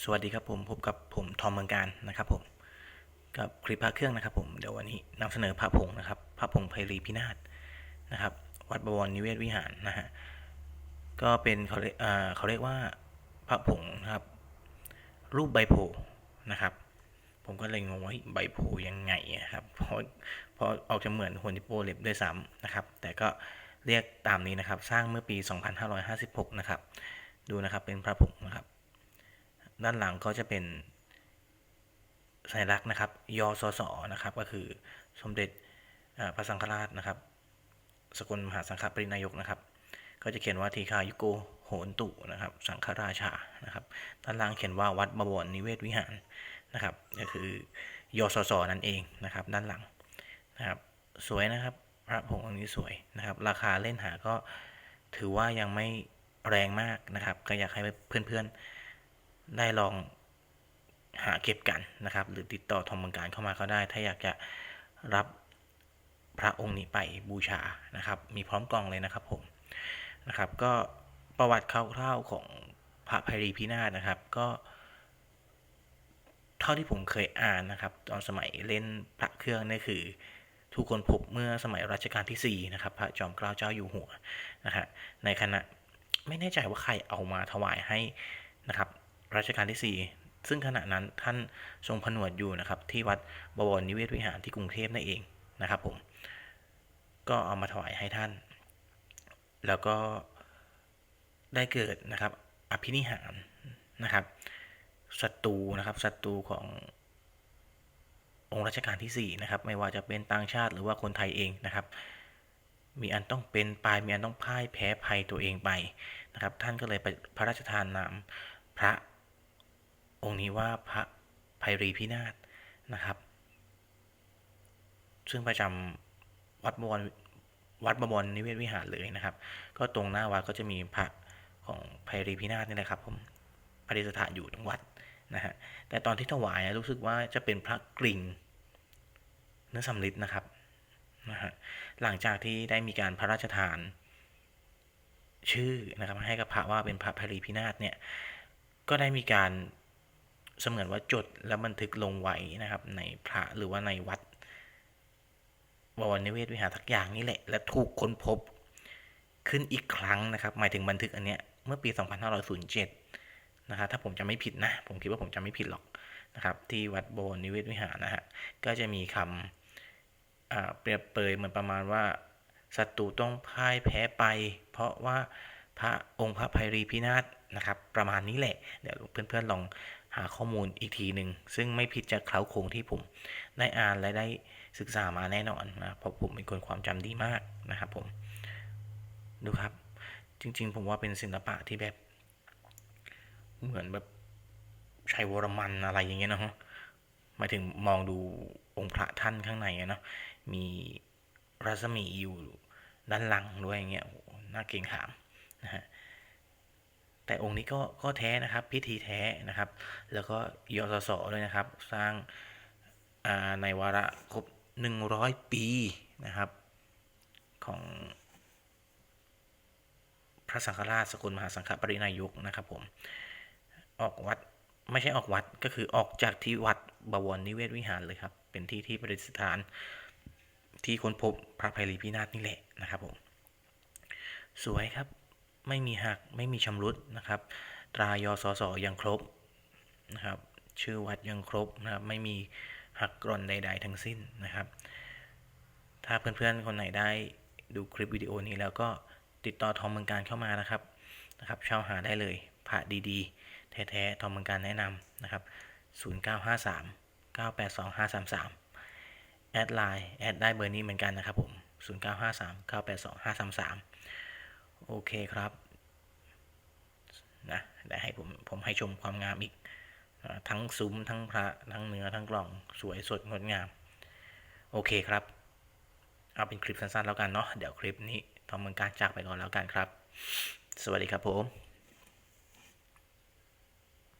สวัสดีครับผมพบกับผมทอมเมืองการนะครับผมกับคลิปพระเครื่องนะครับผมเดี๋ยววันนี้นำเสนอพระผงนะครับพระผงไพรีพินาศนะครับ วัดบวรนิเวศวิหารนะฮะก็เป็นเขาเรียกเขาเรียกว่าพระผงนะครับ รูปใบโพนะครับ ผมก็เลยงงว่าใบโพยังไงอะครับเพราะเพราะออกจะเหมือนหัวนิโปเล็บด้วยซ้ำนะครับ แต่ก็เรียกตามนี้นะครับ สร้างเมื่อปี 2556 นะครับ ดูนะครับเป็นพระผงนะครับ ด้านหลังก็จะเป็นสัญลักษณ์นะครับยสสนะครับก็คือสมเด็จพระสังฆราชนะครับ สกลมหาสังฆปรินายกนะครับ ก็จะเขียนว่าทีคายุโกโหนตุนะครับ สังฆราชานะครับด้านล่างเขียนว่าวัดบวรนิเวศวิหารนะครับก็คือยสสนั่นเองนะครับ ด้านหลังนะครับ สวยนะครับพระผงองค์นี้สวยนะครับ ราคาเล่นหาก็ถือว่ายังไม่แรงมากนะครับ ก็อยากให้เพื่อนๆ ได้ลองหาเก็บกันนะครับ หรือติดต่อทอมเมืองการเข้ามาก็ได้ ถ้าอยากจะรับพระองค์นี้ไปบูชานะครับ มีพร้อมกล่องเลยนะครับผมนะครับ ก็ประวัติคร่าวๆของพระไพรีพินาศนะครับ ก็เท่าที่ผมเคยอ่านนะครับ ตอนสมัยเล่นพระเครื่องนี่คือทุกคนพบเมื่อสมัยรัชกาลที่4นะครับพระจอมเกล้าเจ้าอยู่หัวนะฮะในขณะไม่แน่ใจว่าใครเอามาถวายให้นะครับ รัชกาลที่ 4 ซึ่งขณะนั้นท่านทรงผนวดอยู่นะครับที่วัดบวรนิเวศวิหารที่กรุงเทพนั่นเองนะครับผมก็เอามาถวายให้ท่าน แล้วก็ได้เกิดนะครับอภินิหารนะครับศัตรูนะครับศัตรูขององค์รัชกาลที่4นะครับไม่ว่าจะเป็นต่างชาติหรือว่าคนไทยเองนะครับ มีอันต้องเป็นปลายมีอันต้องพ่ายแพ้ภัยตัวเองไปนะครับ ท่านก็เลยไปพระราชทานนามพระ องค์นี้ว่าพระไพรีพินาศนะครับ ซึ่งประจำวัดบวรวัดบวรนิเวศวิหารเลยนะครับ ก็ตรงหน้าวัดก็จะมีพระของไพรีพินาศนี่แหละครับผมประดิษฐานอยู่ตรงวัดนะฮะแต่ตอนที่ถวายรู้สึกว่าจะเป็นพระกริ่งเนื้อสำริดนะครับนะฮะหลังจากที่ได้มีการพระราชทาน ชื่อนะครับให้กับพระว่าเป็นพระไพรีพินาศเนี่ยก็ได้มีการ เสมือนว่าจดและบันทึกลงไว้นะครับ ในพระหรือว่าในวัดบวรนิเวศวิหารทักอย่างนี่แหละ และถูกค้นพบขึ้นอีกครั้งนะครับ หมายถึงบันทึกอันเนี้ยเมื่อปี 2507 นะครับถ้าผมจะไม่ผิดนะ ผมคิดว่าผมจะไม่ผิดหรอกนะครับ ที่วัดโบนิเวศวิหารนะฮะ ก็จะมีคำเปรียบเปยเหมือนประมาณว่าศัตรูต้องพ่ายแพ้ไป เพราะว่าพระองค์พระไพรีพินาศนะครับ ประมาณนี้แหละ เดี๋ยวเพื่อนๆลอง หาข้อมูลอีกทีหนึ่งซึ่งไม่ผิดจากเคล้าโครงที่ผมได้อ่านและได้ศึกษามาแน่นอนนะเพราะผมเป็นคนความจำดีมากนะครับผมดูครับ จริง ๆ ผมว่าเป็นศิลปะที่แบบ เหมือนแบบชัยวรมันอะไรอย่างเงี้ยเนาะหมายถึงมองดูองค์พระท่านข้างในเนาะมีรัศมีอยู่ด้านหลังด้วยอย่างเงี้ยโอ้โหน่าเกรงขามนะฮะ แต่องค์นี้ก็ก็แท้นะครับพิธีแท้นะครับ แล้วก็ยสสด้วยนะครับ สร้างาในวาระครบ 100 ปีนะครับ ของพระสังฆราชสกุลมหาสังฆปรินายกนะครับผมออกวัดไม่ใช่ออกวัดก็คือออกจากที่วัดบวรนิเวศวิหารเลยครับ เป็นที่ที่ประดิษฐานที่ค้นพบพระไพรีพินาศนี่แหละนะครับผม สวยครับ ไม่มีหักไม่มีชำรุดนะครับ ตรายอสสยังครบนะครับ ชื่อวัดยังครบนะครับไม่มีหักกร่อนใด ๆ ทั้งสิ้นนะครับ ถ้าเพื่อนๆคนไหนได้ดูคลิปวิดีโอนี้แล้วก็ติดต่อทอมเมืองการเข้ามานะครับนะครับเช่าหาได้เลยพระดีๆ แท้ๆทอมเมืองการแนะนำนะครับ 0953 982 533 แอดไลน์แอดได้เบอร์นี้เหมือนกันนะครับผม 0953 982 533 โอเคครับนะได้ให้ผมผมให้ชมความงามอีก ทั้งซุ้มทั้งพระทั้งเนื้อทั้งกล่องสวยสดงดงาม โอเคครับ เอาเป็นคลิปสั้นๆแล้วกันเนาะเดี๋ยวคลิปนี้ทอมเมืองการจากไปก่อนแล้วกันครับ สวัสดีครับผม